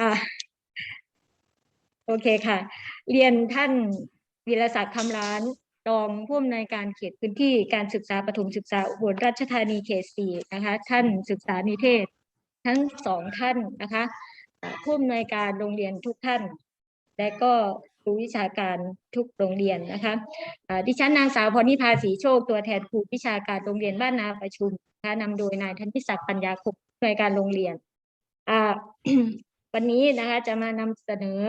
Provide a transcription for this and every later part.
อ่าโอเคค่ะ เรียนท่านวีรศักดิ์คำร้านรองผู้อำนวยการเขตพื้นที่การศึกษาประถมศึกษาอุบลราชธานีเขตสี่นะคะ ท่านศึกษานิเทศ ทั้งสองท่านนะคะผู้อำนวยการโรงเรียนทุกท่าน และก็ครูวิชาการทุกโรงเรียนนะคะดิฉันนางสาวพรนิพาศรีโชคตัวแทนครูวิชาการโรงเรียนบ้านนาประชุมนะคะนำโดยนายธนิศักดิ์ปัญญาคมผู้อำนวยการโรงเรียน วันนี้นะคะจะมานำเสนอ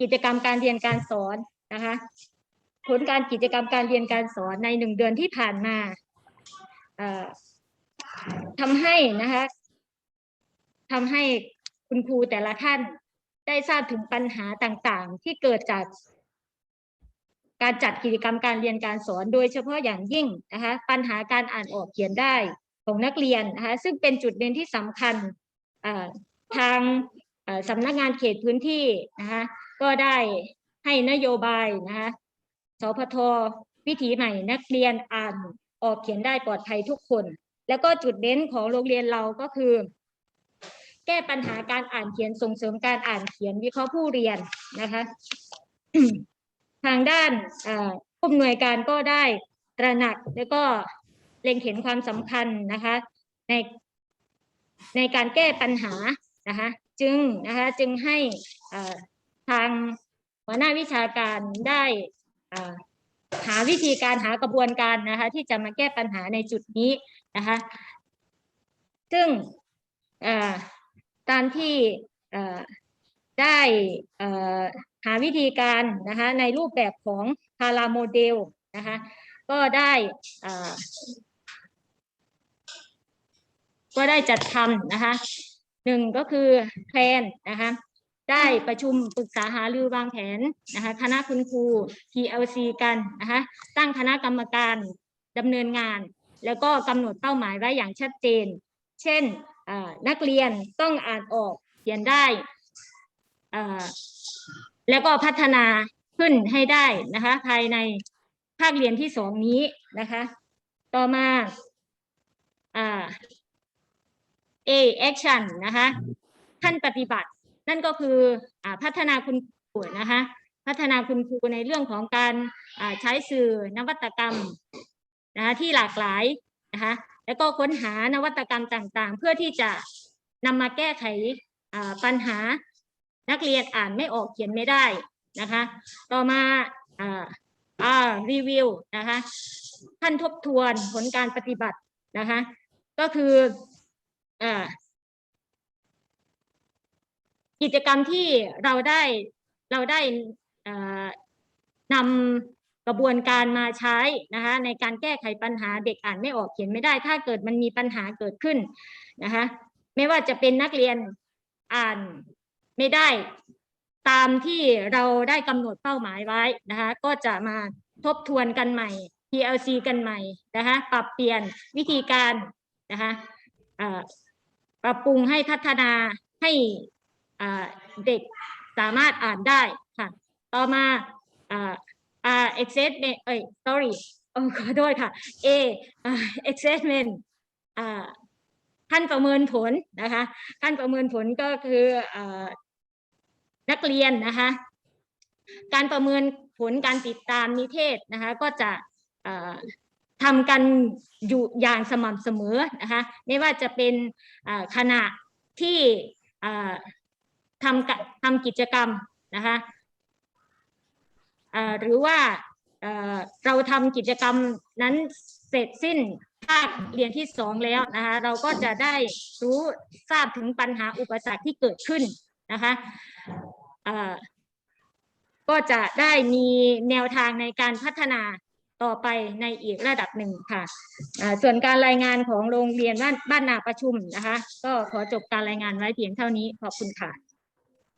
กิจกรรมการเรียนการสอนนะคะ ผลการกิจกรรมการเรียนการสอนในหนึ่งเดือนที่ผ่านมาทำให้นะคะทำให้คุณครูแต่ละท่านได้ทราบถึงปัญหาต่างๆ ที่เกิดจากการจัดกิจกรรมการเรียนการสอนโดยเฉพาะอย่างยิ่งนะคะปัญหาการอ่านออกเขียนได้ของนักเรียนนะคะซึ่งเป็นจุดเด่นที่สำคัญ ทางสำนักงานเขตพื้นที่นะคะก็ได้ให้นโยบายนะคะสพทวิถีใหม่นักเรียนอ่านออกเขียนได้ปลอดภัยทุกคน แล้วก็จุดเด่นของโรงเรียนเราก็คือ แก้ปัญหาการอ่านเขียนส่งเสริมการอ่านเขียนวิเคราะห์ผู้เรียนนะคะทางด้านผู้อำนวยการก็ได้ตระหนักแล้วก็เล็งเห็นความสำคัญนะคะ ใน ในการแก้ปัญหานะคะจึงนะคะจึงให้ทางหัวหน้าวิชาการได้หาวิธีการหากระบวนการนะคะที่จะมาแก้ปัญหาในจุดนี้นะคะซึ่งอ่าการที่ได้หาวิธีการนะคะในรูปแบบของพาราโมเดลนะคะก็ได้อ่า ก็ได้จัดทำนะคะหนึ่งก็คือแพลนนะคะได้ประชุมปรึกษาหารือวางแผนนะคะคณะคุณครู TLC กันนะคะตั้งคณะกรรมการดำเนินงาน แล้วก็กำหนดเป้าหมายไว้อย่างชัดเจน เช่นนักเรียนต้องอ่านออกเขียนได้ แล้วก็พัฒนาขึ้นให้ได้นะคะภายในภาคเรียนที่สองนี้นะคะ ต่อมาอ่า A action นะคะขั้นปฏิบัติ นั่นก็คืออพัฒนาคุณครูนะคะพัฒนาคุณครูในเรื่องของการใช้สื่อนวัตกรรมนะคะที่หลากหลายนะคะแล้วก็ค้นหานวัตกรรมต่างๆ เพื่อที่จะนำมาแก้ไขปัญหานักเรียนอ่านไม่ออกเขียนไม่ได้นะคะ ต่อมาอ่าอ่ารีวิวนะคะท่านทบทวนผลการปฏิบัตินะคะ ก็คือ อ่ากิจกรรมที่เราได้เราได้นำกระบวนการมาใช้นะคะ ในการแก้ไขปัญหาเด็กอ่านไม่ออกเขียนไม่ได้ ถ้าเกิดมันมีปัญหาเกิดขึ้นนะคะ ไม่ว่าจะเป็นนักเรียนอ่านไม่ได้ตามที่เราได้กำหนดเป้าหมายไว้นะคะ ก็จะมาทบทวนกันใหม่ PLC กันใหม่นะคะ ปรับเปลี่ยนวิธีการนะคะ ปรับปรุงให้พัฒนาให้เด็กสามารถอ่านได้ค่ะ ต่อมาอ่าอ่า assessment เอ้ย sorry เออขอโทษค่ะ A อ่า assessment อ่าขั้นประเมินผลนะคะขั้นประเมินผลก็คืออนักเรียนนะคะ การประเมินผลการติดตามนิเทศนะคะ ก็จะ ทำกันอยู่อย่างสม่ำเสมอนะคะไม่ว่าจะเป็นขณะที่ทำกทำกิจกรรมนะคะหรือว่าเราทำกิจกรรมนั้นเสร็จสิ้นภาคเรียนที่สองแล้วนะคะเราก็จะได้รู้ทราบถึงปัญหาอุปสรรคที่เกิดขึ้นนะคะก็จะได้มีแนวทางในการพัฒนา ต่อไปในอีกระดับหนึ่งค่ะส่วนการรายงานของโรงเรียนบ้านบ้านนาประชุมนะคะ ก็ขอจบการรายงานไว้เพียงเท่านี้ขอบคุณค่ะ